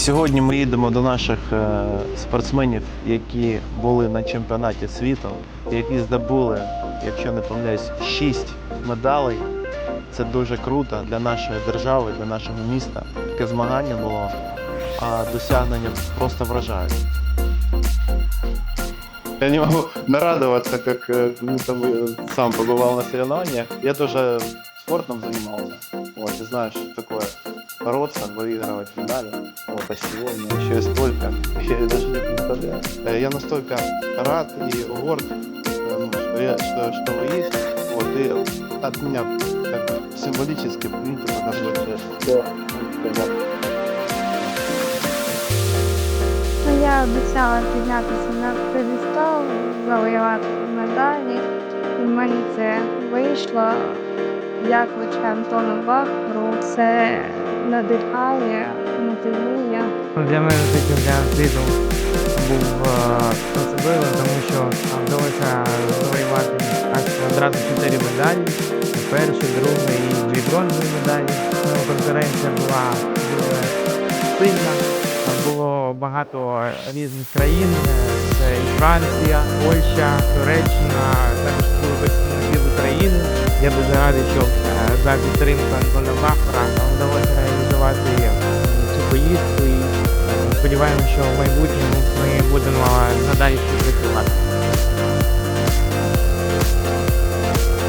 Сьогодні ми їдемо до наших е, спортсменів, які були на чемпіонаті світу, які здобули, якщо не помиляюсь, 6 медалей. Це дуже круто для нашої держави, для нашого міста. Таке змагання було, а досягнення просто вражають. Я не могу нарадоваться, как э, будто бы сам побывал на соревнованиях. Я тоже спортом занимался. Вот, и знаешь, что такое бороться, выигрывать медали. Вот, а сегодня еще и столько. Я даже не представляю. Э, Я настолько рад и горд, э, ну, что, я, что, что вы есть. Вот, и от меня как бы символически принято показывать э, все. Ну, я обіцяла піднятися на п'єдестал, завоювати медалі. І в мене це вийшло. Дякуючи Антону Бахру. Це надихає, мотивує. Ну, Для мене цей чемпіонат світу був е, особливим, тому що вдалося завоювати одразу чотири медалі. Перший, другий і дві бронзові медалі. Ну, Конференція була дуже сильна. Було багато різних країн. Е, Це і Франція, Польща, Туреччина, також були з України. Я дуже радий, що е, за підтримку Антона Бахара вдалося реалізувати е, цю поїздку і е, сподіваємося, що в майбутньому ми будемо.